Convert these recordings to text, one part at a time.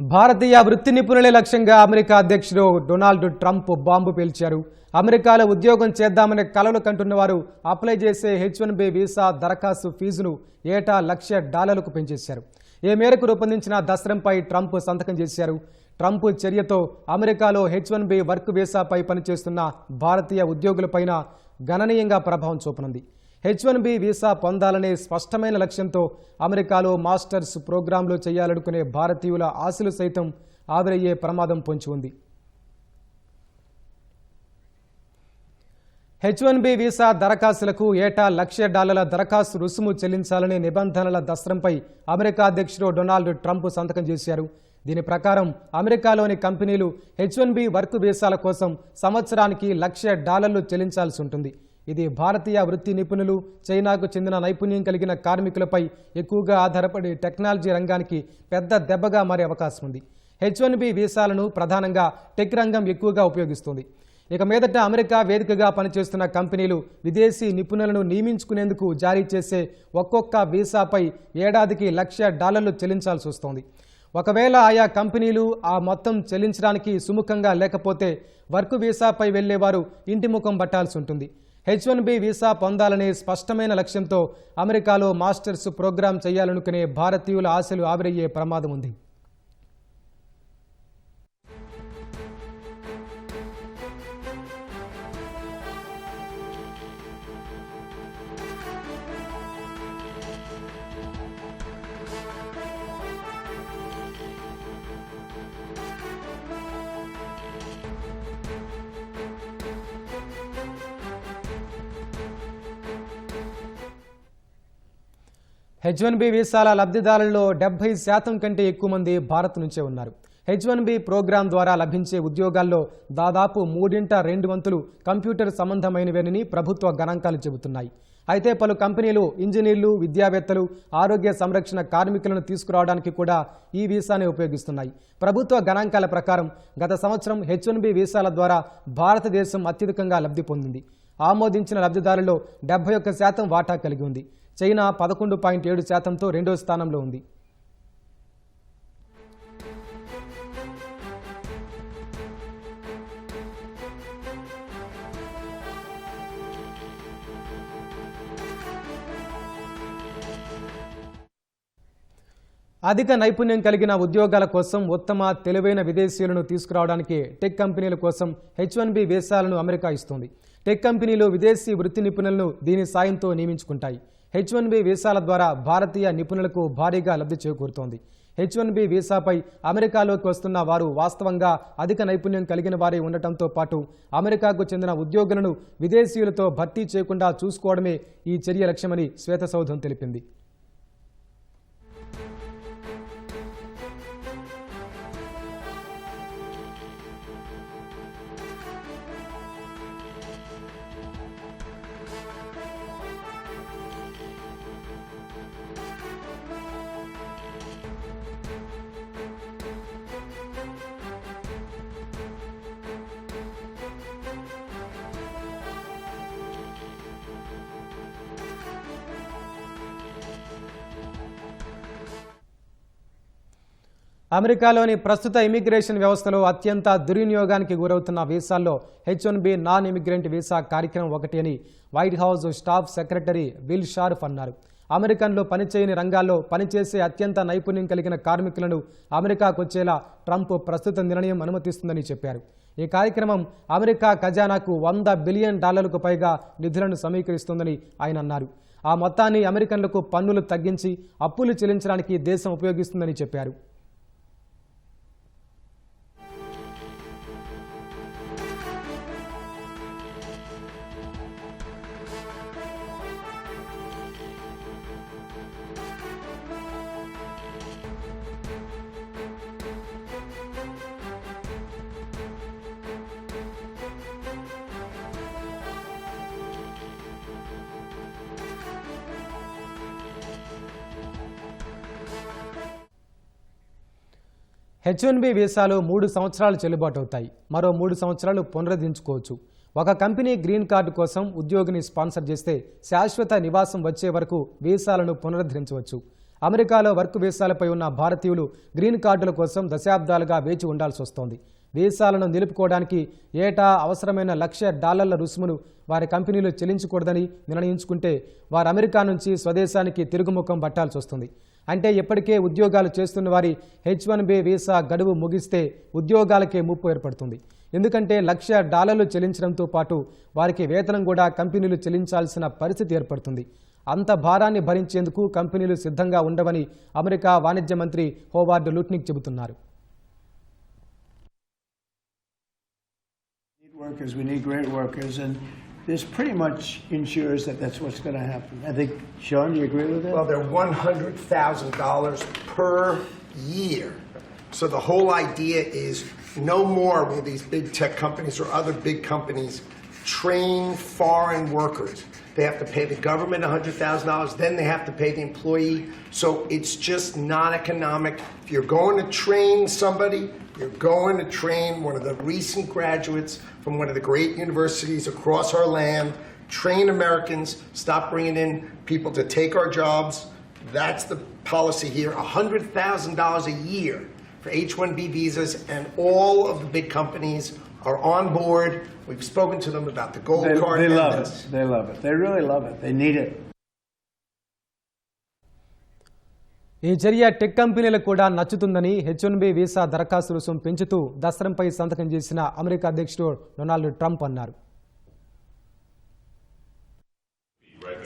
భారతీయ వృత్తి నిపుణులే లక్ష్యంగా అమెరికా అధ్యక్షుడు డొనాల్డ్ ట్రంప్ బాంబు పేల్చారు. అమెరికాలో ఉద్యోగం చేద్దామనే కలలు కంటున్న వారు అప్లై చేసే హెచ్ వన్ బి వీసా దరఖాస్తు ఫీజును ఏటా లక్ష డాలర్లకు పెంచేశారు. ఈ మేరకు రూపొందించిన దసరంపై ట్రంప్ సంతకం చేశారు. ట్రంప్ చర్యతో అమెరికాలో హెచ్ వన్ బి వర్క్ వీసాపై పనిచేస్తున్న భారతీయ ఉద్యోగులపైన గణనీయంగా ప్రభావం చూపనుంది. హెచ్ వన్ బి వీసా పొందాలనే స్పష్టమైన లక్ష్యంతో అమెరికాలో మాస్టర్స్ ప్రోగ్రాంలు చేయాలనుకునే భారతీయుల ఆశలు సైతం ఆవిరయ్యే ప్రమాదం పొంచి ఉంది. హెచ్ వన్ బి వీసా దరఖాస్తులకు ఏటా లక్ష డాలర్ల దరఖాస్తు రుసుము చెల్లించాలనే నిబంధనల దస్త్రంపై అమెరికా అధ్యక్షుడు డొనాల్డ్ ట్రంప్ సంతకం చేశారు. దీని ప్రకారం అమెరికాలోని కంపెనీలు హెచ్ వన్ బి వర్క్ వీసాల కోసం సంవత్సరానికి లక్ష డాలర్లు చెల్లించాల్సి ఉంటుంది. ఇది భారతీయ వృత్తి నిపుణులు చైనాకు చెందిన నైపుణ్యం కలిగిన కార్మికులపై ఎక్కువగా ఆధారపడి టెక్నాలజీ రంగానికి పెద్ద దెబ్బగా మారే అవకాశం ఉంది. హెచ్ వన్ బి వీసాలను ప్రధానంగా టెక్ రంగం ఎక్కువగా ఉపయోగిస్తుంది. ఇక మీదట అమెరికా వేదికగా పనిచేస్తున్న కంపెనీలు విదేశీ నిపుణులను నియమించుకునేందుకు జారీ చేసే ఒక్కొక్క వీసాపై ఏడాదికి లక్ష డాలర్లు చెల్లించాల్సి వస్తోంది. ఒకవేళ ఆయా కంపెనీలు ఆ మొత్తం చెల్లించడానికి సుముఖంగా లేకపోతే వర్క్ వీసాపై వెళ్ళేవారు ఇంటి ముఖం పట్టాల్సి ఉంటుంది. హెచ్ వన్ బి వీసా పొందాలనే స్పష్టమైన లక్ష్యంతో అమెరికాలో మాస్టర్స్ ప్రోగ్రాం చేయాలనుకునే భారతీయుల ఆశలు ఆవిరయ్యే ప్రమాదం ఉంది హెచ్ వన్ బి వీసాల లబ్ధిదారుల్లో డెబ్బై శాతం కంటే ఎక్కువ మంది భారత్ నుంచే ఉన్నారు. హెచ్ వన్ బి ప్రోగ్రాం ద్వారా లభించే ఉద్యోగాల్లో దాదాపు మూడింట రెండు వంతులు కంప్యూటర్ సంబంధమైనవేనని ప్రభుత్వ గణాంకాలు చెబుతున్నాయి. అయితే పలు కంపెనీలు ఇంజనీర్లు విద్యావేత్తలు ఆరోగ్య సంరక్షణ కార్మికులను తీసుకురావడానికి కూడా ఈ వీసానే ఉపయోగిస్తున్నాయి. ప్రభుత్వ గణాంకాల ప్రకారం గత సంవత్సరం హెచ్ వన్ బి వీసాల ద్వారా భారతదేశం అత్యధికంగా లబ్ధి పొందింది. ఆమోదించిన లబ్ధిదారుల్లో డెబ్బై ఒక్క శాతం వాటా కలిగి ఉంది. చైనా పదకొండు పాయింట్ ఏడు శాతంతో రెండో స్థానంలో ఉంది. అధిక నైపుణ్యం కలిగిన ఉద్యోగాల కోసం ఉత్తమ తెలివైన విదేశీయులను తీసుకురావడానికి టెక్ కంపెనీల కోసం హెచ్ వన్ బి వీసాలను అమెరికా ఇస్తుంది. టెక్ కంపెనీలు విదేశీ వృత్తి నిపుణులను దీని సాయంతో నియమించుకుంటాయి. హెచ్ వన్ బి వీసాల ద్వారా భారతీయ నిపుణులకు భారీగా లబ్ధి చేకూరుతోంది. హెచ్ వన్ బి వీసాపై అమెరికాలోకి వస్తున్న వారు వాస్తవంగా అధిక నైపుణ్యం కలిగిన వారే ఉండటంతో పాటు అమెరికాకు చెందిన ఉద్యోగులను విదేశీయులతో భర్తీ చేయకుండా చూసుకోవడమే ఈ చర్య లక్ష్యమని శ్వేతసౌధం తెలిపింది. అమెరికాలోని ప్రస్తుత ఇమిగ్రేషన్ వ్యవస్థలో అత్యంత దుర్వినియోగానికి గురవుతున్న వీసాల్లో H one B non immigrant visa కార్యక్రమం ఒకటి అని White House staff secretary Will Scharf అన్నారు. అమెరికన్లు పనిచేయని రంగాల్లో పనిచేసే అత్యంత నైపుణ్యం కలిగిన కార్మికులను అమెరికాకు వచ్చేలా ట్రంప్ ప్రస్తుత నిర్ణయం అనుమతిస్తుందని చెప్పారు. ఈ కార్యక్రమం అమెరికా ఖజానాకు వంద బిలియన్ డాలర్లకు పైగా నిధులను సమీకరిస్తుందని ఆయన అన్నారు. ఆ మొత్తాన్ని అమెరికన్లకు పన్నులు తగ్గించి అప్పులు చెల్లించడానికి దేశం ఉపయోగిస్తుందని చెప్పారు. హెచ్ వన్ బి వీసాలు మూడు సంవత్సరాలు చెల్లుబాటు అవుతాయి. మరో మూడు సంవత్సరాలు పునరుద్ధరించుకోవచ్చు. ఒక కంపెనీ గ్రీన్ కార్డు కోసం ఉద్యోగిని స్పాన్సర్ చేస్తే శాశ్వత నివాసం వచ్చే వరకు వీసాలను పునరుద్ధరించవచ్చు. అమెరికాలో వర్క్ వీసాలపై ఉన్న భారతీయులు గ్రీన్ కార్డుల కోసం దశాబ్దాలుగా వేచి ఉండాల్సి వస్తోంది. వీసాలను నిలుపుకోవడానికి ఏటా అవసరమైన లక్ష డాలర్ల రుసుమును వారి కంపెనీలు చెల్లించకూడదని నిర్ణయించుకుంటే వారు అమెరికా నుంచి స్వదేశానికి తిరుగుముఖం పట్టాల్సి వస్తుంది. అంటే ఇప్పటికే ఉద్యోగాలు చేస్తున్న వారి హెచ్ వన్ బి వీసా గడువు ముగిస్తే ఉద్యోగాలకే ముప్పు ఏర్పడుతుంది. ఎందుకంటే లక్ష డాలర్లు చెల్లించడంతో పాటు వారికి వేతనం కూడా కంపెనీలు చెల్లించాల్సిన పరిస్థితి ఏర్పడుతుంది. అంత భారాన్ని భరించేందుకు కంపెనీలు సిద్ధంగా ఉండవని అమెరికా వాణిజ్య మంత్రి హోవార్డ్ లుట్నిక్ చెబుతున్నారు. Workers, we need great workers, and this pretty much ensures that that's what's going to happen. I think, Sean, do you agree with that? Well, they're $100,000 per year. So the whole idea is no more will these big tech companies or other big companies train foreign workers. They have to pay the government $100,000, then they have to pay the employee. So it's just not economic. If you're going to train somebody, you're going to train one of the recent graduates from one of the great universities across our land. Train Americans, stop bringing in people to take our jobs. That's the policy here $100,000 a year for H 1B visas, and all of the big companies are on board. We've spoken to them about the gold They, card. they and love this. it. They love it. They really love it. They need it. ఈ చర్య tech కంపెనీలకు కూడా నచ్చుతుందని H one B visa దరఖాస్తు రుసుం పెంచుతూ దసరంపై సంతకం చేసిన అమెరికా అధ్యక్షుడు డొనాల్డ్ ట్రంప్ అన్నారు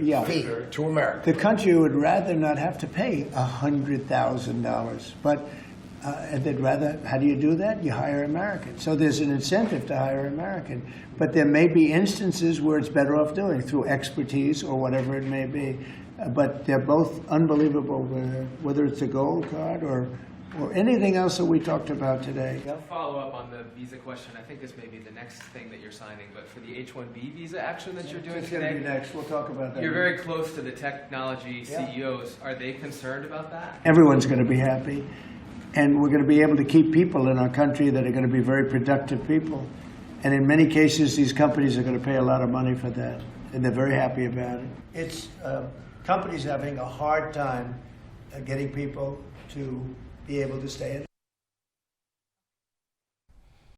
Yeah. Fee to America. The country would rather not have to pay $100,000, but uh, and they'd rather, how do you do that? You hire Americans. So there's an incentive to hire American. But there may be instances where it's better off doing through expertise or whatever it may be. Uh, but they're both unbelievable, whether, whether it's a gold card or, or anything else that we talked about today. Follow up on the visa question. I think this may be the next thing that you're signing, but for the H-1B visa action that you're doing It's going to be today, next. We'll talk about that. you're very close to the technology Yeah. CEOs. Are they concerned about that? everyone's going to be happy. And we're going to be able to keep people in our country that are going to be very productive people. And in many cases, these companies are going to pay a lot of money for that. And they're very happy about it. It's uh, companies having a hard time uh, getting people to be able to stay in